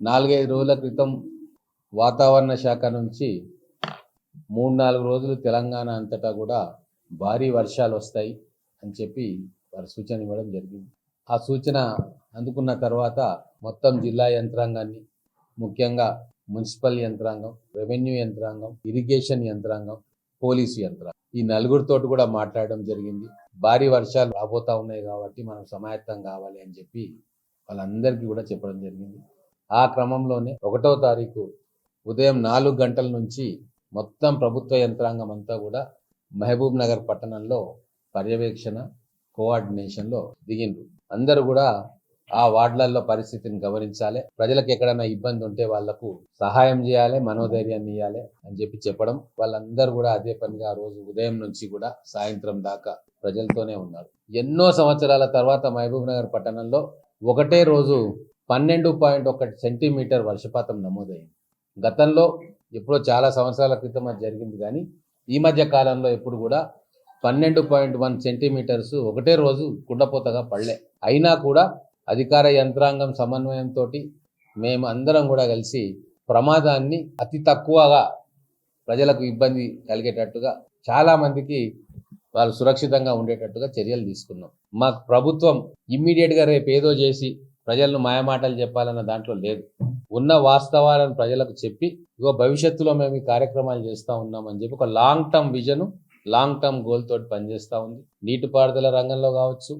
నాలుగైదు రోజుల క్రితం వాతావరణ శాఖ నుంచి మూడు నాలుగు రోజులు తెలంగాణ అంతటా కూడా భారీ వర్షాలు వస్తాయి అని చెప్పి వారు సూచన ఇవ్వడం జరిగింది. ఆ సూచన అందుకున్న తర్వాత మొత్తం జిల్లా యంత్రాంగాన్ని ముఖ్యంగా మున్సిపల్ యంత్రాంగం రెవెన్యూ యంత్రాంగం ఇరిగేషన్ యంత్రాంగం పోలీసు యంత్రాంగం ఈ నలుగురితోటి కూడా మాట్లాడడం జరిగింది. భారీ వర్షాలు రాబోతా ఉన్నాయి కాబట్టి మనం సమాయత్తం కావాలి అని చెప్పి వాళ్ళందరికీ కూడా చెప్పడం జరిగింది. ఆ క్రమంలోనే ఒకటో తారీఖు ఉదయం నాలుగు గంటల నుంచి మొత్తం ప్రభుత్వ యంత్రాంగం అంతా కూడా మహబూబ్ నగర్ పట్టణంలో పర్యవేక్షణ కోఆర్డినేషన్లో దిగిండ్రు. అందరూ కూడా ఆ వార్డులలో పరిస్థితిని గమనించాలి. ప్రజలకు ఎక్కడైనా ఇబ్బంది ఉంటే వాళ్ళకు సహాయం చేయాలి మనోధైర్యాన్ని ఇవ్వాలి అని చెప్పి చెప్పడం. వాళ్ళందరూ కూడా అదే పనిగా రోజు ఉదయం నుంచి కూడా సాయంత్రం దాకా ప్రజలతోనే ఉన్నారు. ఎన్నో సంవత్సరాల తర్వాత మహబూబ్ నగర్ పట్టణంలో ఒకటే రోజు పన్నెండు పాయింట్ ఒకటి సెంటీమీటర్ వర్షపాతం నమోదైంది. గతంలో ఎప్పుడో చాలా సంవత్సరాల క్రితం అది జరిగింది కానీ ఈ మధ్య కాలంలో ఎప్పుడు కూడా పన్నెండు పాయింట్ వన్ సెంటీమీటర్స్ ఒకటే రోజు కుండపోతగా పడలే. అయినా కూడా అధికార యంత్రాంగం సమన్వయంతో మేము అందరం కూడా కలిసి ప్రమాదాన్ని అతి తక్కువగా ప్రజలకు ఇబ్బంది కలిగేటట్టుగా చాలామందికి వాళ్ళు సురక్షితంగా ఉండేటట్టుగా చర్యలు తీసుకున్నాం. మా ప్రభుత్వం ఇమ్మీడియట్గా రేపు ఏదో చేసి ప్రజలను మాయమాటలు చెప్పాలన్న దాంట్లో లేదు. ఉన్న వాస్తవాలను ప్రజలకు చెప్పి ఇగో భవిష్యత్తులో మేము ఈ కార్యక్రమాలు చేస్తూ ఉన్నామని చెప్పి ఒక long term vision long term goal తోటి పనిచేస్తూ ఉంది. నీటిపారుదల రంగంలో కావచ్చు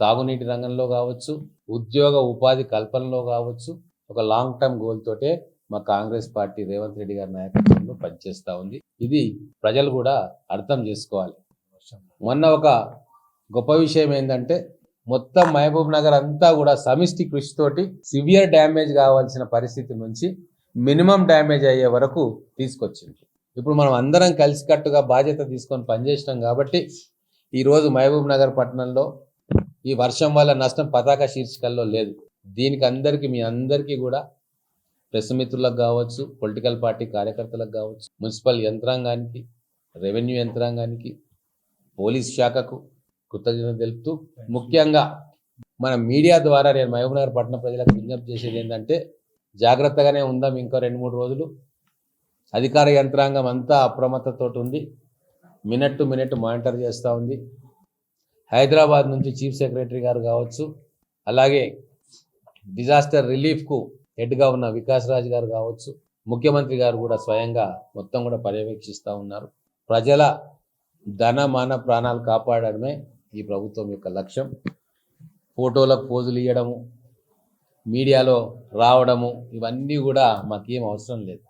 తాగునీటి రంగంలో కావచ్చు ఉద్యోగ ఉపాధి కల్పనలో కావచ్చు ఒక లాంగ్ టర్మ్ గోల్ తోటే మా కాంగ్రెస్ పార్టీ రేవంత్ రెడ్డి గారి నాయకత్వంలో పనిచేస్తూ ఉంది. ఇది ప్రజలు కూడా అర్థం చేసుకోవాలి. మొన్న ఒక గొప్ప విషయం ఏంటంటే మొత్తం మహబూబ్ నగర్ అంతా కూడా సమిష్టి కృషితోటి సివియర్ డ్యామేజ్ కావాల్సిన పరిస్థితి నుంచి మినిమం డ్యామేజ్ అయ్యే వరకు తీసుకొచ్చింది. ఇప్పుడు మనం అందరం కలిసికట్టుగా బాధ్యత తీసుకొని పనిచేసినాం కాబట్టి ఈరోజు మహబూబ్ నగర్ పట్టణంలో ఈ వర్షం వల్ల నష్టం పతాక శీర్షికల్లో లేదు. దీనికి అందరికీ మీ అందరికీ కూడా ప్రెస్ మిత్రులకు కావచ్చు పొలిటికల్ పార్టీ కార్యకర్తలకు కావచ్చు మున్సిపల్ యంత్రాంగానికి రెవెన్యూ యంత్రాంగానికి పోలీస్ శాఖకు కృతజ్ఞత తెలుపుతూ ముఖ్యంగా మన మీడియా ద్వారా నేను మహబూబ్నగర్ పట్టణ ప్రజలకు విజ్ఞప్తి చేసేది ఏంటంటే జాగ్రత్తగానే ఉందాం ఇంకో రెండు మూడు రోజులు. అధికార యంత్రాంగం అంతా అప్రమత్తతో ఉంది. మినిట్ టు మినిట్ మానిటర్ చేస్తూ ఉంది. హైదరాబాద్ నుంచి చీఫ్ సెక్రటరీ గారు కావచ్చు అలాగే డిజాస్టర్ రిలీఫ్కు హెడ్గా ఉన్న వికాస్ రాజ్ గారు కావచ్చు ముఖ్యమంత్రి గారు కూడా స్వయంగా మొత్తం కూడా పర్యవేక్షిస్తూ ఉన్నారు. ప్రజల ధన మాన ప్రాణాలు కాపాడడమే ఈ ప్రభుత్వం యొక్క లక్ష్యం ఫోటోలకు పోజులు ఇవ్వడము మీడియాలో రావడము ఇవన్నీ కూడా మాకేం అవసరం లేదు.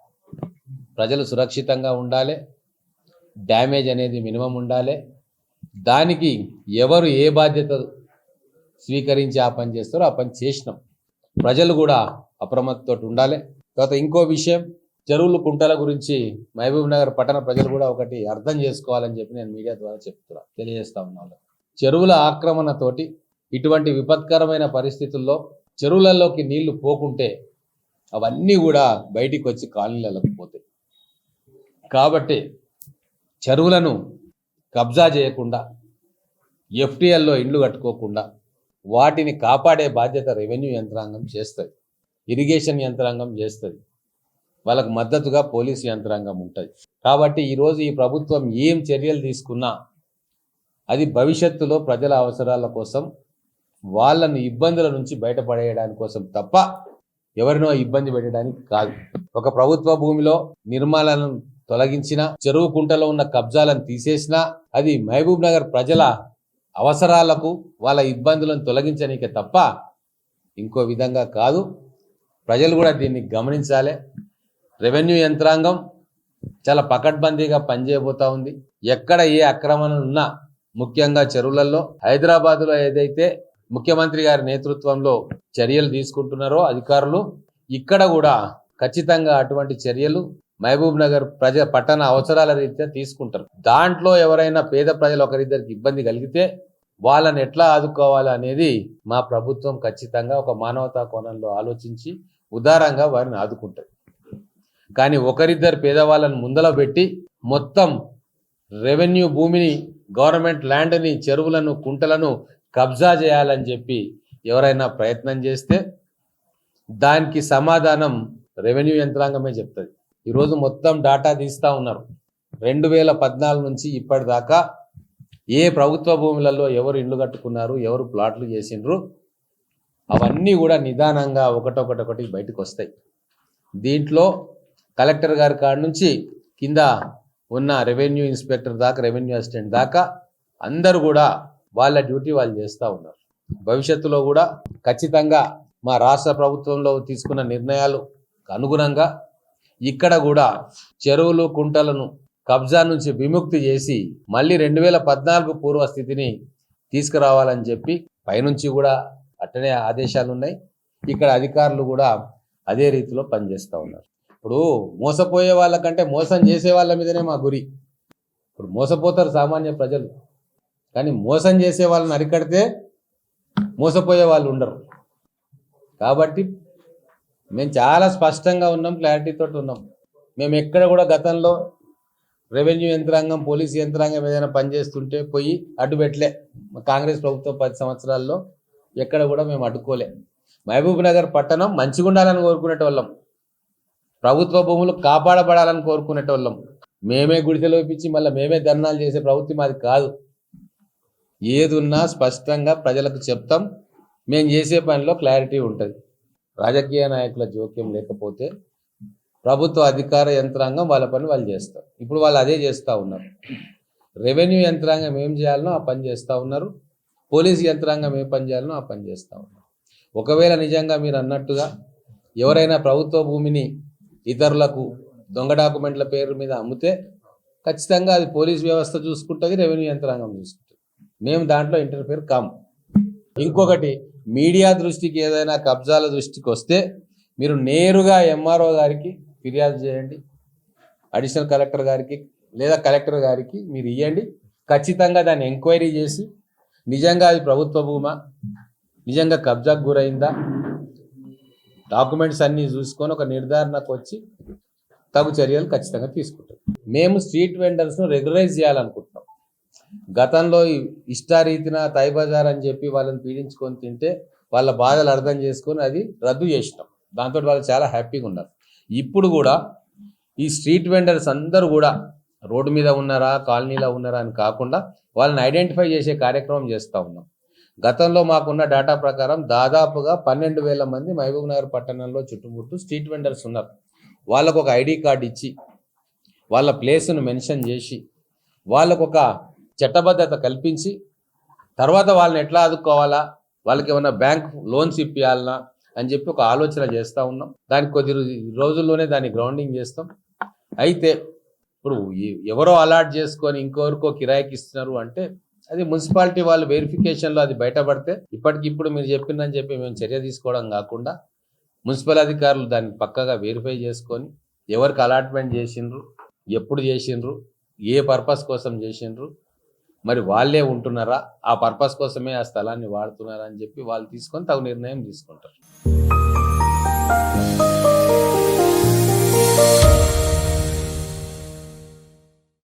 ప్రజలు సురక్షితంగా ఉండాలి డ్యామేజ్ అనేది మినిమం ఉండాలి. దానికి ఎవరు ఏ బాధ్యత స్వీకరించి ఆ పని చేస్తారో ఆ పని చేసినాం. ప్రజలు కూడా అప్రమత్తతో ఉండాలి. తర్వాత ఇంకో విషయం చెరువులు కుంటల గురించి మహబూబ్ నగర్ పట్టణ ప్రజలు కూడా ఒకటి అర్థం చేసుకోవాలని చెప్పి నేను మీడియా ద్వారా చెప్తున్నా తెలియజేస్తా ఉన్నాను. చెరువుల ఆక్రమణతోటి ఇటువంటి విపత్కరమైన పరిస్థితుల్లో చెరువులలోకి నీళ్ళు పోకుంటే అవన్నీ కూడా బయటికి వచ్చి కాలనీలకు పోతాయి. కాబట్టి చెరువులను కబ్జా చేయకుండా ఎఫ్టీఎల్లో ఇండ్లు కట్టుకోకుండా వాటిని కాపాడే బాధ్యత రెవెన్యూ యంత్రాంగం చేస్తుంది. ఇరిగేషన్ యంత్రాంగం చేస్తుంది. వాళ్ళకు మద్దతుగా పోలీసు యంత్రాంగం ఉంటుంది. కాబట్టి ఈరోజు ఈ ప్రభుత్వం ఏం చర్యలు తీసుకున్నా అది భవిష్యత్తులో ప్రజల అవసరాల కోసం వాళ్ళను ఇబ్బందుల నుంచి బయటపడేయడానికి కోసం తప్ప ఎవరినో ఇబ్బంది పెట్టడానికి కాదు. ఒక ప్రభుత్వ భూమిలో నిర్మాణాలను తొలగించిన చెరువు కుంటలో ఉన్న కబ్జాలను తీసేసినా అది మహబూబ్ నగర్ ప్రజల అవసరాలకు వాళ్ళ ఇబ్బందులను తొలగించనీకే తప్ప ఇంకో విధంగా కాదు. ప్రజలు కూడా దీన్ని గమనించాలి. రెవెన్యూ యంత్రాంగం చాలా పకడ్బందీగా పనిచేయబోతా ఉంది. ఎక్కడ ఏ అక్రమణ ఉన్నా ముఖ్యంగా చెరువులలో హైదరాబాద్లో ఏదైతే ముఖ్యమంత్రి గారి నేతృత్వంలో చర్యలు తీసుకుంటున్నారో అధికారులు ఇక్కడ కూడా ఖచ్చితంగా అటువంటి చర్యలు మహబూబ్ నగర్ ప్రజ పట్టణ అవసరాల రీత్యా తీసుకుంటారు. దాంట్లో ఎవరైనా పేద ప్రజలు ఒకరిద్దరికి ఇబ్బంది కలిగితే వాళ్ళని ఎట్లా ఆదుకోవాలి అనేది మా ప్రభుత్వం ఖచ్చితంగా ఒక మానవతా కోణంలో ఆలోచించి ఉదారంగా వారిని ఆదుకుంటుంది. కానీ ఒకరిద్దరు పేదవాళ్ళని ముందల పెట్టి మొత్తం రెవెన్యూ భూమిని గవర్నమెంట్ ల్యాండ్ని చెరువులను కుంటలను కబ్జా చేయాలని చెప్పి ఎవరైనా ప్రయత్నం చేస్తే దానికి సమాధానం రెవెన్యూ యంత్రాంగమే చెప్తుంది. ఈరోజు మొత్తం డాటా తీస్తూ ఉన్నారు. రెండు వేల పద్నాలుగు నుంచి ఇప్పటిదాకా ఏ ప్రభుత్వ భూములలో ఎవరు ఇండ్లు కట్టుకున్నారు ఎవరు ప్లాట్లు చేసిండ్రు అవన్నీ కూడా నిదానంగా ఒకటొకటొకటి బయటకు వస్తాయి దీంట్లో కలెక్టర్ గారి కాడ నుంచి కింద ఉన్న రెవెన్యూ ఇన్స్పెక్టర్ దాకా రెవెన్యూ అసిస్టెంట్ దాకా అందరూ కూడా వాళ్ళ డ్యూటీ వాళ్ళు చేస్తూ ఉన్నారు. భవిష్యత్తులో కూడా ఖచ్చితంగా మా రాష్ట్ర ప్రభుత్వంలో తీసుకున్న నిర్ణయాలు అనుగుణంగా ఇక్కడ కూడా చెరువులు కుంటలను కబ్జా నుంచి విముక్తి చేసి మళ్ళీ రెండు వేల పద్నాలుగు పూర్వ స్థితిని తీసుకురావాలని చెప్పి పైనుంచి కూడా అట్టనే ఆదేశాలు ఉన్నాయి ఇక్కడ అధికారులు కూడా అదే రీతిలో పనిచేస్తూ ఉన్నారు. ఇప్పుడు మోసపోయే వాళ్ళకంటే మోసం చేసే వాళ్ళ మీదనే మా గురి. ఇప్పుడు మోసపోతారు సామాన్య ప్రజలు. కానీ మోసం చేసే వాళ్ళని అరికడితే మోసపోయే వాళ్ళు ఉండరు. కాబట్టి మేము చాలా స్పష్టంగా ఉన్నాం క్లారిటీతో ఉన్నాం. మేము ఎక్కడ కూడా గతంలో రెవెన్యూ యంత్రాంగం పోలీస్ యంత్రాంగం ఏదైనా పనిచేస్తుంటే పోయి అడ్డుపెట్టలే కాంగ్రెస్ ప్రభుత్వం పది సంవత్సరాల్లో ఎక్కడ కూడా మేము అడ్డుకోలే. మహబూబ్ నగర్ పట్టణం మంచిగా ఉండాలని కోరుకునేటోళ్ళం. ప్రభుత్వ భూములు కాపాడబడాలని కోరుకునేటోళ్ళం. మేమే గుడిసెలో ఇప్పించి మళ్ళీ మేమే ధర్నాలు చేసే ప్రభుత్వం అది కాదు. ఏది ఉన్నా స్పష్టంగా ప్రజలకు చెప్తాం. మేము చేసే పనిలో క్లారిటీ ఉంటుంది. రాజకీయ నాయకుల జోక్యం లేకపోతే ప్రభుత్వ అధికార యంత్రాంగం వాళ్ళ పని వాళ్ళు చేస్తారు. ఇప్పుడు వాళ్ళు అదే చేస్తూ ఉన్నారు. రెవెన్యూ యంత్రాంగం ఏం చేయాలనో ఆ పని చేస్తూ ఉన్నారు. పోలీస్ యంత్రాంగం ఏ పని చేయాలనో ఆ పని చేస్తూ ఉన్నారు. ఒకవేళ నిజంగా మీరు అన్నట్టుగా ఎవరైనా ప్రభుత్వ భూమిని ఇతరులకు దొంగ డాక్యుమెంట్ల పేరు మీద అమ్మితే ఖచ్చితంగా అది పోలీస్ వ్యవస్థ చూసుకుంటుంది రెవెన్యూ యంత్రాంగం చూసుకుంటుంది. మేము దాంట్లో ఇంటర్ఫేర్ కాము. ఇంకొకటి మీడియా దృష్టికి ఏదైనా కబ్జాల దృష్టికి వస్తే మీరు నేరుగా ఎంఆర్ఓ గారికి ఫిర్యాదు చేయండి అడిషనల్ కలెక్టర్ గారికి లేదా కలెక్టర్ గారికి మీరు ఇవ్వండి ఖచ్చితంగా దాన్ని ఎంక్వైరీ చేసి నిజంగా అది ప్రభుత్వ భూమా? నిజంగా కబ్జాకు గురైందా? డాక్యుమెంట్స్ అన్నీ చూసుకొని ఒక నిర్ధారణకు వచ్చి తగు చర్యలు ఖచ్చితంగా తీసుకుంటాం మేము స్ట్రీట్ వెండర్స్ను రెగ్యులరైజ్ చేయాలనుకుంటున్నాం. గతంలో ఇష్టారీతిన తై బజార్ అని చెప్పి వాళ్ళని పీడించుకొని తింటే వాళ్ళ బాధలు అర్థం చేసుకొని అది రద్దు చేసినాం. దాంతో వాళ్ళు చాలా హ్యాపీగా ఉన్నారు. ఇప్పుడు కూడా ఈ స్ట్రీట్ వెండర్స్ అందరూ కూడా రోడ్డు మీద ఉన్నారా కాలనీలో ఉన్నారా అని కాకుండా వాళ్ళని ఐడెంటిఫై చేసే కార్యక్రమం చేస్తూ ఉన్నాం. గతంలో మాకున్న డేటా ప్రకారం దాదాపుగా పన్నెండు వేల మంది మహబూబ్ నగర్ పట్టణంలో చుట్టుముట్టు స్ట్రీట్ వెండర్స్ ఉన్నారు. వాళ్ళకు ఒక ఐడి కార్డు ఇచ్చి వాళ్ళ ప్లేస్ను మెన్షన్ చేసి వాళ్ళకు ఒక చట్టబద్ధత కల్పించి తర్వాత వాళ్ళని ఎట్లా ఆదుకోవాలా వాళ్ళకి ఏమైనా బ్యాంక్ లోన్స్ ఇప్పియాలనా అని చెప్పి ఒక ఆలోచన చేస్తూ ఉన్నాం. దానికి కొద్ది రోజుల్లోనే దాన్ని గ్రౌండింగ్ చేస్తాం. అయితే ఇప్పుడు ఎవరో అలాట్ చేసుకొని ఇంకొకరికో కిరాయికి ఇస్తున్నారు అంటే అది మున్సిపాలిటీ వాళ్ళు వెరిఫికేషన్లో అది బయటపడితే ఇప్పటికిప్పుడు మీరు చెప్పిందని చెప్పి మేము చర్య తీసుకోవడం కాకుండా మున్సిపల్ అధికారులు దాన్ని పక్కగా వెరిఫై చేసుకొని ఎవరికి అలాట్మెంట్ చేసిండ్రు ఎప్పుడు చేసిండ్రు ఏ పర్పస్ కోసం చేసిండ్రు మరి వాళ్ళే ఉంటున్నారా ఆ పర్పస్ కోసమే ఆ స్థలాన్ని వాడుతున్నారా అని చెప్పి వాళ్ళు తీసుకొని తగు నిర్ణయం తీసుకుంటారు.